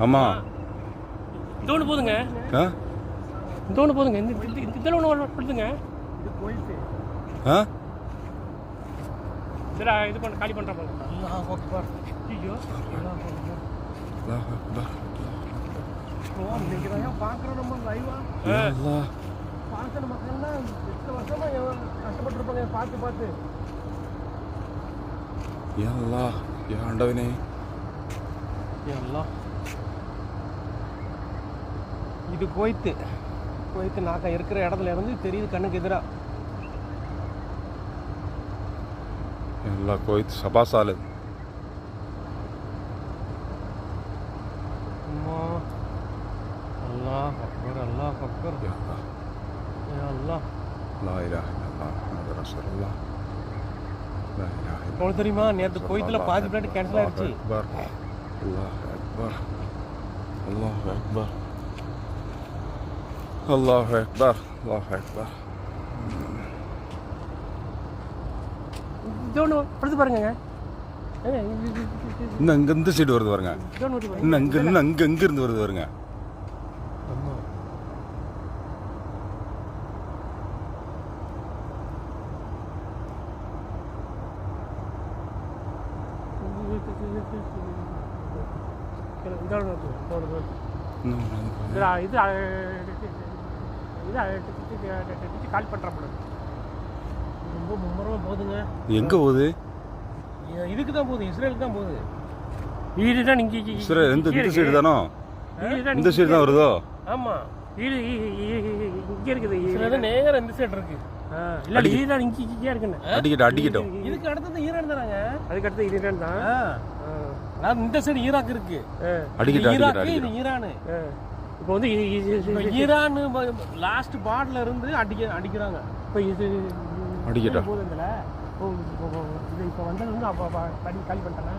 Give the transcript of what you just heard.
ஆமாம் இந்த ஒன்று போதுங்க. ஆ? இந்த ஒன்று போதுங்க. இந்த இதில் ஒன்று கொடுத்துங்க. ஆ? இதில் இது பண்ண காலி பண்ணுற போல ஐயோ. பார்க்குறோம் நம்ம லைவா யா அல்லாஹ். பார்க்குற மக்கள்லாம் எத்தனை வருஷமா எவ்வளவு கஷ்டப்பட்டிருப்பாங்க பார்த்து பார்த்து. யா அல்லாஹ். யா ஆண்டவனே எல்லாம் இது கோய்த்து கோய்த்து நாக்க இருக்கிற இடத்துல இருந்து தெரியுது கண்ணுக்கு எதிரா யா அல்லாஹ் கோயித் சபா சாலத் அம்மா அல்லாஹ் அக்பர் அல்லாஹ் அக்பர் யா அல்லாஹ். யா அல்லாஹ் லா இலாஹ இல்லல்லாஹ் முஹம்மது ரசூலுல்லாஹ் லா இலாஹ இல்லல்லாஹ். உங்களுக்கு தெரியுமா நேற்று கோயத்தில் பாதி பிளாட் கேன்சல் ஆயிடுச்சு அல்லாஹ் அக்பர் அல்லாஹ் அக்பர் அல்லாஹ் அக்பர் அல்லாஹ் அக்பர் படுத்து பாருங்க இன்னும் அங்க இந்த சைடு வருது பாருங்க. இன்னும் அங்க இன்னும் அங்க அங்க இருந்து வருது பாருங்க ஆமா இந்த ஒன்று ஊத்து, இந்த ஒன்று ஊத்து. இன்னும் வருது பாருங்க. இதுல இது இது கால் பண்ணுற போல ரொம்ப மும்முரமாக போகுதுங்க எங்க போகுது? இதுக்கு தான் போகுது இஸ்ரேலுக்கு தான் போகுது வீடு தான் இங்கே இந்த இந்த சைடு தானோ இந்த சைடு தான் வருதோ ஆமாம் வீடு இங்கே இருக்குது. இஸ்ரேல் நேரம் இந்த சைடு இருக்கு. ஆ, இல்ல ஈரான் இங்கே இங்கே இருக்குன்னு அடிக்கட்டும். அடிக்கட்டும் இதுக்கு அடுத்தது ஈரான் தானாங்க? அதுக்கு அடுத்து ஈரான் தான். அதாவது இந்த சைடு ஈராக் இருக்கு. அடிக்கட்டும் ஈராக்கு அடிக்கட்டும் இது அடிக்கட்டும் ஈரானு. ஆ. இப்போ வந்து ஈரான் லாஸ்ட் பார்டர்ல இருந்து அடிக்க அடிக்கிறாங்க. இப்போ இது அடிக்கட்டும். இப்போ இப்போ- இது இப்போ வந்தது வந்து அப்போ காலி காலி பண்ணிட்டேன்னா